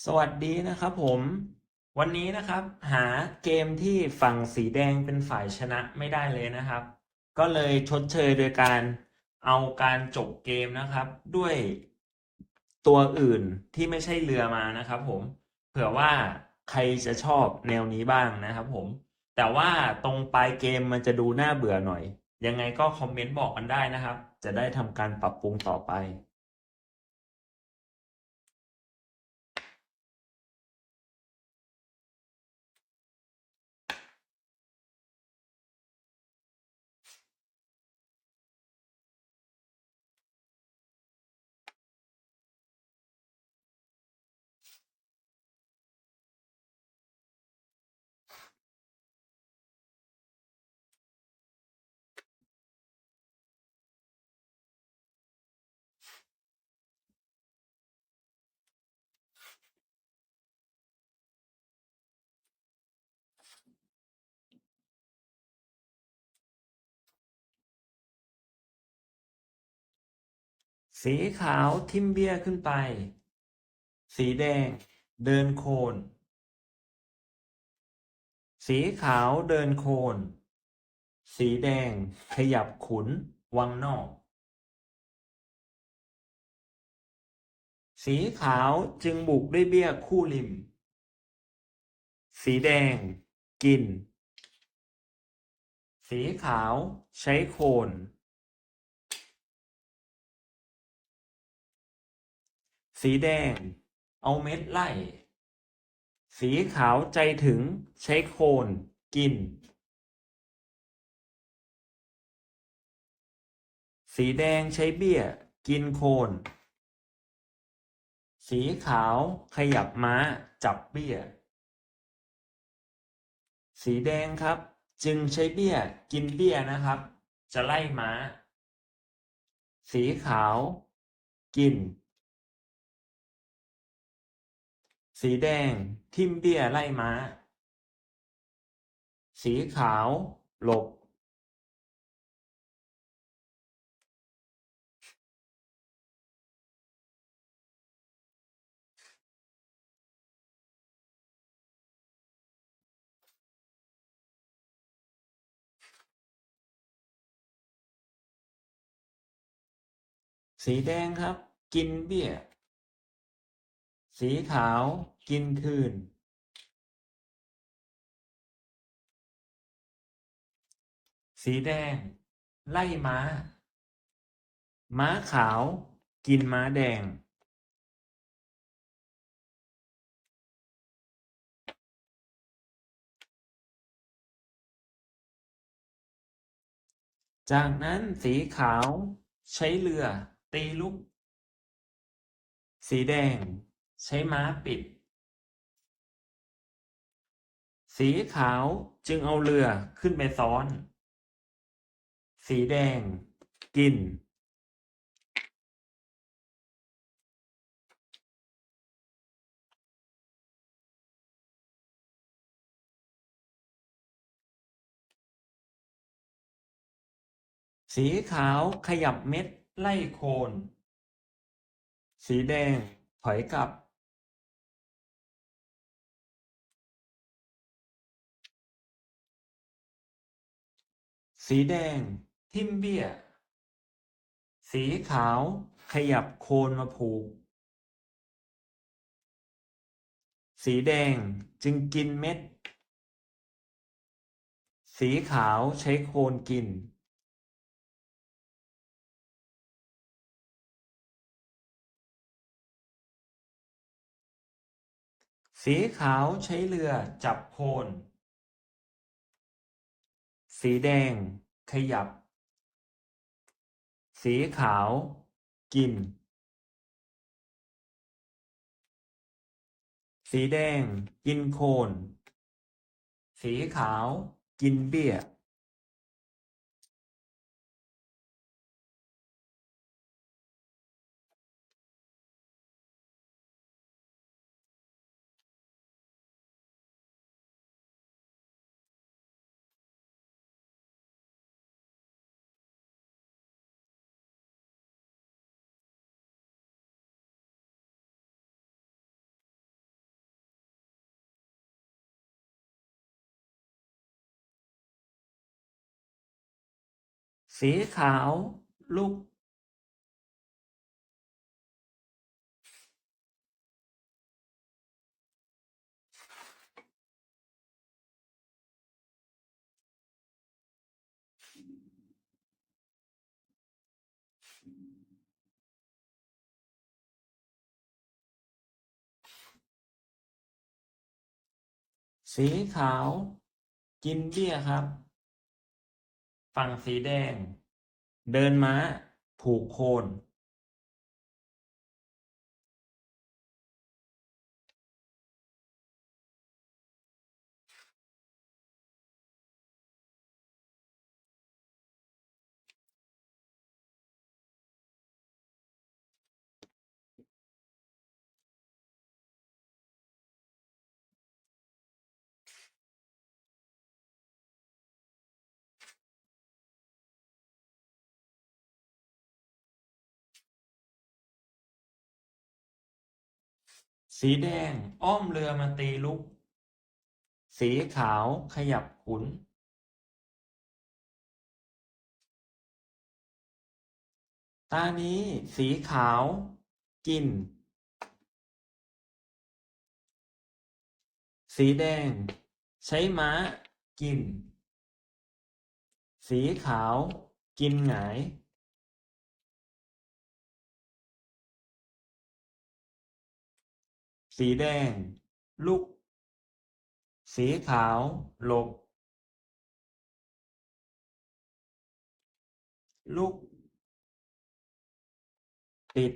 สวัสดีนะครับผม วันนี้นะครับหาเกมที่ฝั่งสีแดงเป็นฝ่ายชนะไม่ได้เลยนะครับ ก็เลยชดเชยโดยการเอาการจบเกมนะครับ ด้วยตัวอื่นที่ไม่ใช่เรือมานะครับ ผมเผื่อว่าใครจะชอบแนวนี้บ้างนะครับ ผม แต่ว่าตรงปลายเกมมันจะดูน่าเบื่อหน่อย ยังไงก็คอมเมนต์บอกกันได้นะครับ จะได้ทำการปรับปรุงต่อไป สีขาวทิมเบี้ยขึ้นไป สีแดงเดินโคน สีขาวเดินโคน สีแดงขยับขุนวังนอก สีขาวจึงบุกด้วยเบี้ยคู่ริม สีแดงกิน สีขาวใช้โคน สีแดง เอาเม็ดไล่ สีขาวใจถึงใช้โคนกิน สีแดงใช้เบี้ย กินโคน สีขาวขยับม้าจับเบี้ย สีแดงครับ จึงใช้เบี้ย กินเบี้ยนะครับ จะไล่ม้า สีขาว กิน สีแดง ทิ่มเบี้ยไล่ม้า สีขาว หลบ สีแดงครับ กินเบี้ย สีขาวกินคืน สีแดง ไล่ม้า ม้าขาว กินม้าแดง จากนั้นสีขาว ใช้เรือ ตีลุกสีแดง ใช้ม้าปิด สีขาวจึงเอาเรือขึ้นไปซ้อน สีแดง กิน สีขาวขยับเม็ดไล่โคน สีแดงถอยกลับ สีแดง ทิมเบี้ย สีขาว ขยับโคนมาผูก สีแดงจึงกินเม็ด สีขาวใช้โคนกิน สีขาวใช้เรือจับโคนสีแดง ขยับ สีขาว กิน สีแดง กินโคน สีขาว กินเบี้ย สีขาวลุกสีขาว กินเบี้ยครับ ฝั่งสีแดง เดินม้า ผูกโคน สีแดงอ้อมเรือมาตีลุก สีขาวขยับขุน ตานี้สีขาว กิน สีแดง ใช้ม้า กิน สีขาว กินหงาย สีแดง ลุก สีขาว หลบ ลุก ติด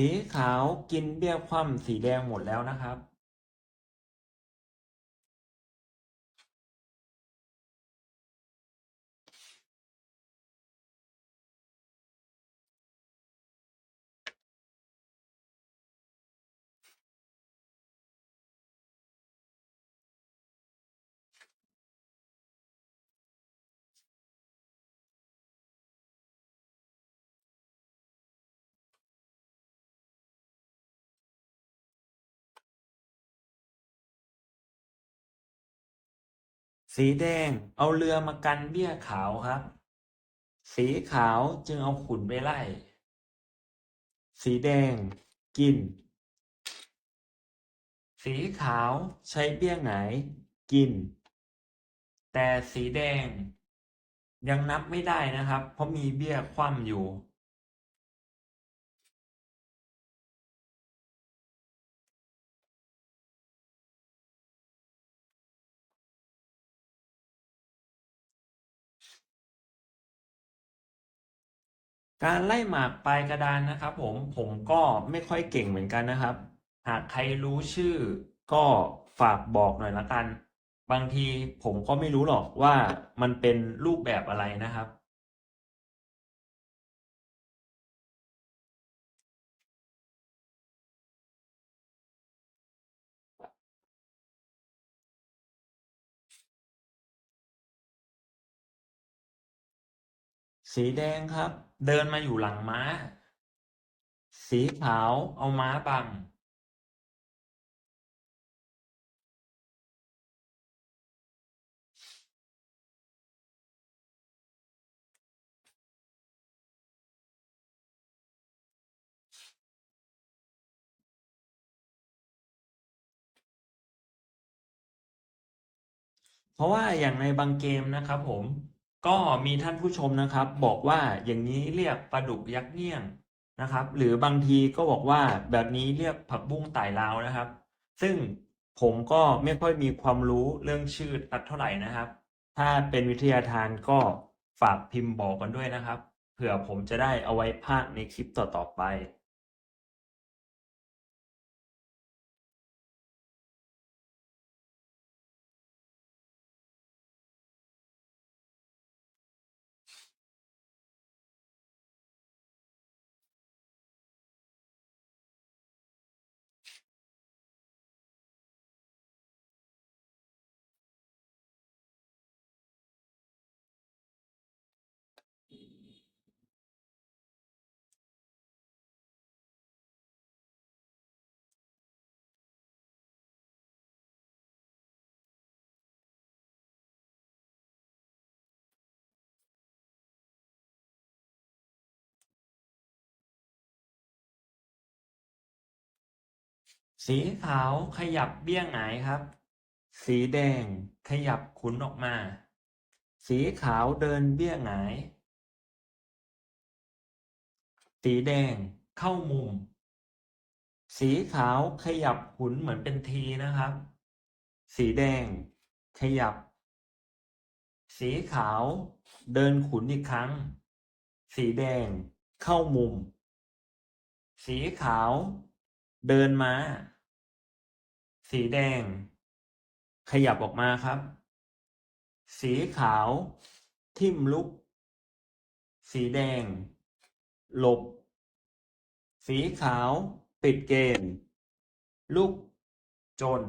สีขาวกินเบี้ยคว่ำสีแดงหมดแล้วนะครับ สีแดงเอาเรือมากันเบี้ยขาวครับ สีขาวจึงเอาขุนไปไล่ สีแดงกิน สีขาวใช้เบี้ยไหงายกิน แต่สีแดงยังนับไม่ได้นะครับ เพราะมีเบี้ยคว่ำอยู่ การไล่หมากปลายกระดานนะครับ ผมผมก็ไม่ค่อยเก่งเหมือนกันนะครับ หากใครรู้ชื่อก็ฝากบอกหน่อยละกัน บางทีผมก็ไม่รู้หรอกว่ามันเป็นรูปแบบอะไรนะครับ สีแดงครับ เดินมาอยู่หลังม้า สีขาวเอาม้าบัง เพราะว่าอย่างในบางเกมนะครับผม ก็มีท่านผู้ชมนะครับ บอกว่าอย่างนี้เรียกปลาดุกยักษ์เงี้ยงนะครับ หรือบางทีก็บอกว่าแบบนี้เรียกผักบุ้งไต่ลาวนะครับ ซึ่งผมก็ไม่ค่อยมีความรู้เรื่องชื่อสักเท่าไหร่นะครับ ถ้าเป็นวิทยาทานก็ฝากพิมพ์บอกกันด้วยนะครับ เผื่อผมจะได้เอาไว้พากในคลิปต่อๆไป สีขาวขยับเบี้ยหงายครับ สีแดงขยับขุนออกมา สีขาวเดินเบี้ยหงาย สีแดงเข้ามุม สีขาวขยับขุนเหมือนเป็นทีนะครับ สีแดงขยับ สีขาวเดินขุนอีกครั้ง สีแดงเข้ามุม สีขาวเดินมา สีแดง ขยับออกมาครับ สีขาว ทิ่มลุก สีแดง หลบ สีขาว ปิดเกมลุก จน